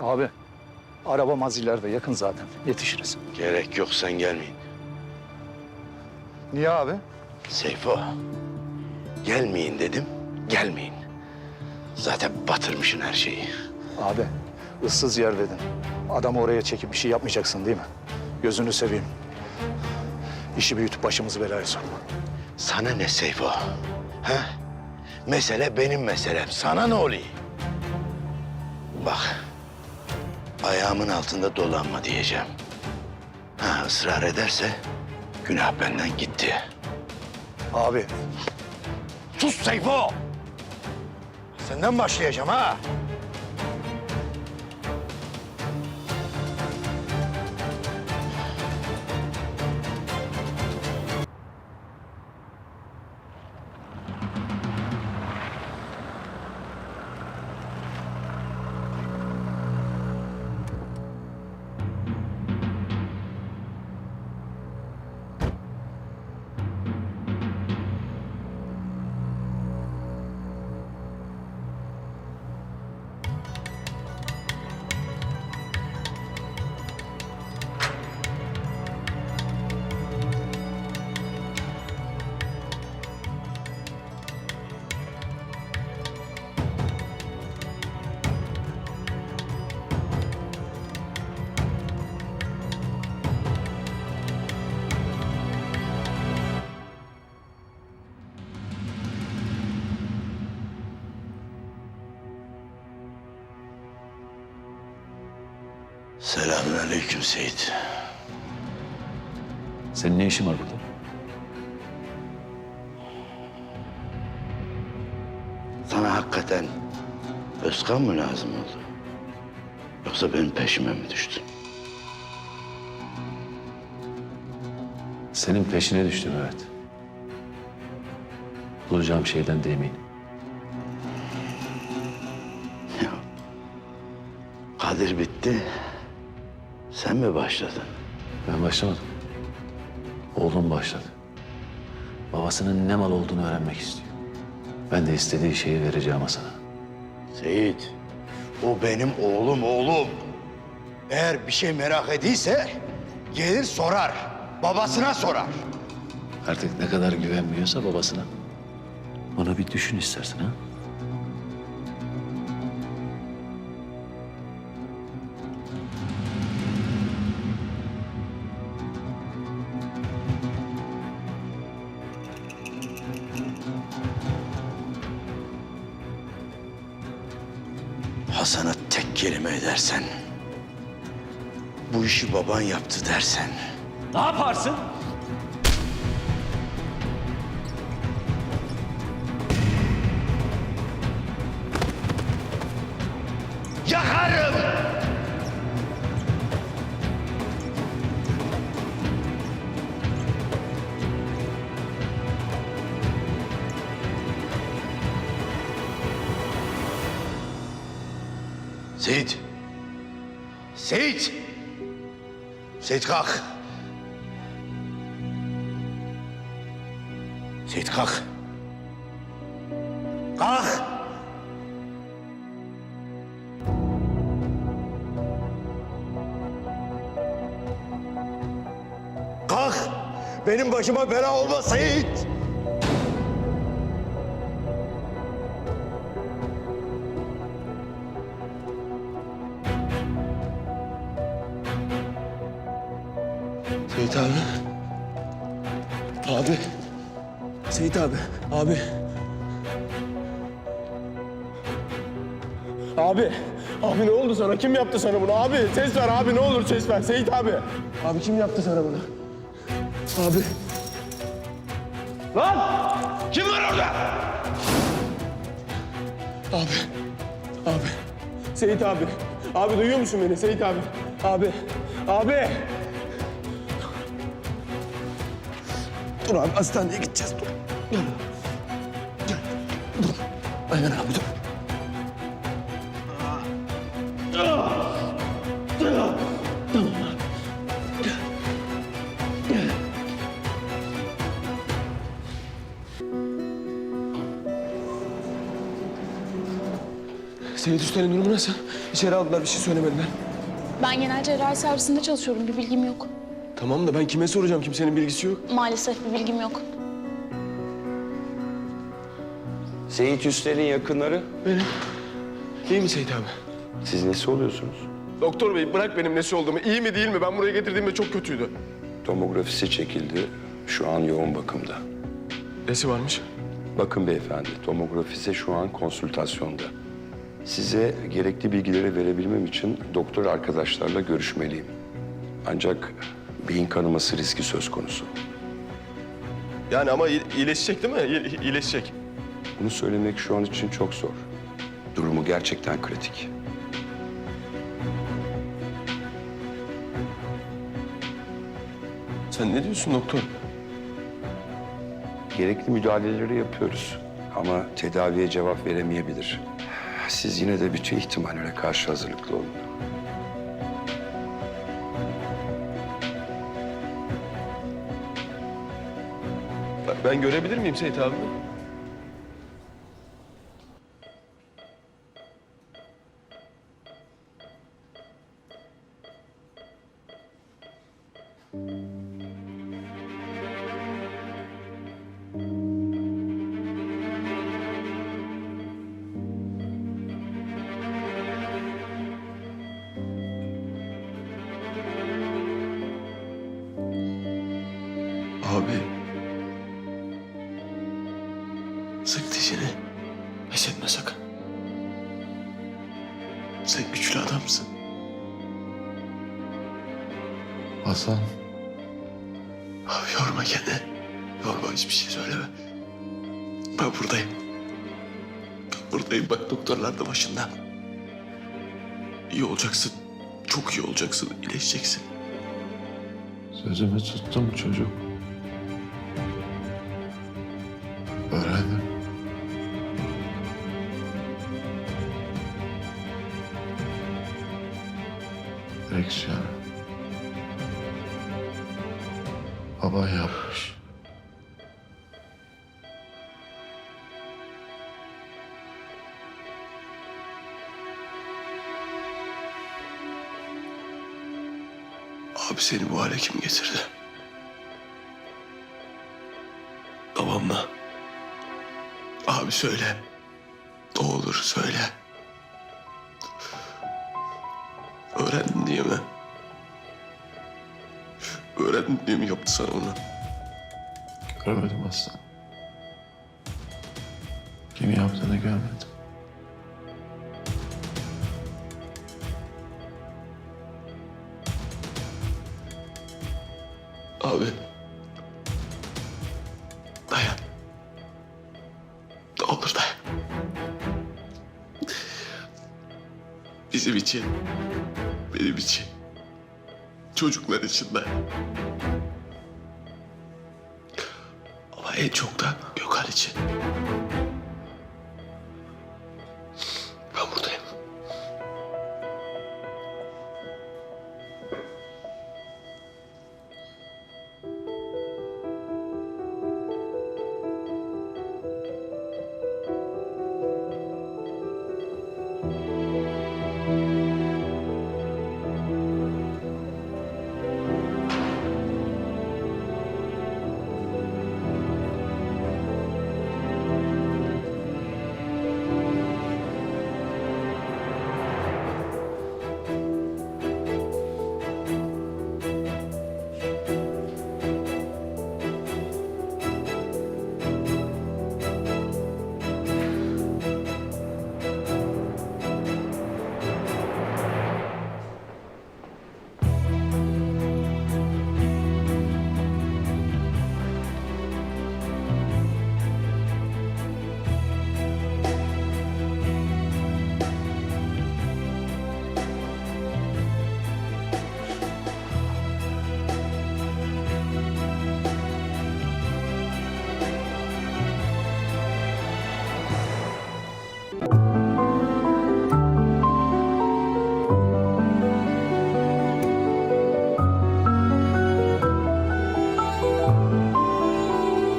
Abi araba mazilerde yakın zaten. Yetişiriz. Gerek yok sen gelmeyin. Niye abi? Seyfo. Gelmeyin dedim. Gelmeyin. Zaten batırmışsın her şeyi. Abi ıssız yer dedin. Adamı oraya çekip bir şey yapmayacaksın değil mi? Gözünü seveyim. İşi büyütüp başımızı belaya sokma. Sana ne Seyfo? Ha? Mesele benim meselem. Sana ne oluyor? Bak. Ayağımın altında dolanma diyeceğim. Ha ısrar ederse günah benden gitti. Abi Sus Seyfo! Senden başlayacağım ha. Selamünaleyküm Seyit. Senin ne işin var burada? Sana hakikaten Özkan mı lazım oldu? Yoksa benim peşime mi düştün? Senin peşine düştüm evet. Bulacağım şeyden de eminim. Ya, Kadir bitti. Sen mi başladın? Ben başlamadım. Oğlum başladı. Babasının ne mal olduğunu öğrenmek istiyor. Ben de istediği şeyi vereceğim Hasan'a. Seyit, o benim oğlum oğlum. Eğer bir şey merak ediyse gelir sorar. Babasına sorar. Artık ne kadar güvenmiyorsa babasına. Onu bir düşün istersen ha. Hasan'a tek kelime edersen, bu işi baban yaptı dersen, Ne yaparsın? Seyit. Seyit. Seyit kalk. Seyit kalk. Kalk. Kalk. Benim başıma bela olma Seyit. Seyit abi. Abi. Seyit abi. Abi. Abi. Abi ne oldu sana? Kim yaptı sana bunu? Abi ses ver abi ne olur ses ver. Seyit abi. Abi kim yaptı sana bunu? Abi. Lan! Kim var orada? Abi. Abi. Seyit abi. Abi duyuyor musun beni? Seyit abi. Abi. Abi. Dur abi hastaneye gideceğiz dur. Dur. Gel. Dur. Aynen abi dur. Seyit Üsten'in durumu nasıl? İçeri aldılar bir şey söylemediler. Ben genel cerrahi servisinde çalışıyorum. Bir bilgim yok. Tamam da ben kime soracağım? Kimsenin bilgisi yok. Maalesef bir bilgim yok. Seyit Üster'in yakınları. Benim. İyi mi Seyit abi? Siz nesi oluyorsunuz? Doktor bey bırak benim nesi olduğumu. İyi mi değil mi? Ben buraya getirdiğimde çok kötüydü. Tomografisi çekildi. Şu an yoğun bakımda. Nesi varmış? Bakın beyefendi, tomografisi şu an konsültasyonda. Size gerekli bilgileri verebilmem için doktor arkadaşlarla görüşmeliyim. Ancak beyin kanaması riski söz konusu. Yani ama iyi- iyileşecek değil mi? İyi- İyileşecek. Bunu söylemek şu an için çok zor. Durumu gerçekten kritik. Sen ne diyorsun doktor? Gerekli müdahaleleri yapıyoruz ama tedaviye cevap veremeyebilir. Siz yine de bütün ihtimallere karşı hazırlıklı olun. Ben- görebilir miyim Seyit abi? Abi. Hasan. Abi yorma kendini. Yorma hiçbir şey söyleme. Ben buradayım. Ben buradayım bak doktorlar da başında. İyi olacaksın. Çok iyi olacaksın. iyileşeceksin. Sözümü tuttum çocuk. Öğrendim. Direksiyonu. Baban yapmış. Abi seni bu hale kim getirdi? Babamla. Abi söyle. Ne olur söyle. Öğrendin diye mi? Öğrendin diye mi yaptı sana bunu? Görmedim aslan. Kim yaptığını görmedim. Abi. Dayan. Ne olur dayan. Bizim için. Benim için. Çocuklar için de. Ama en çok da Gökhan için.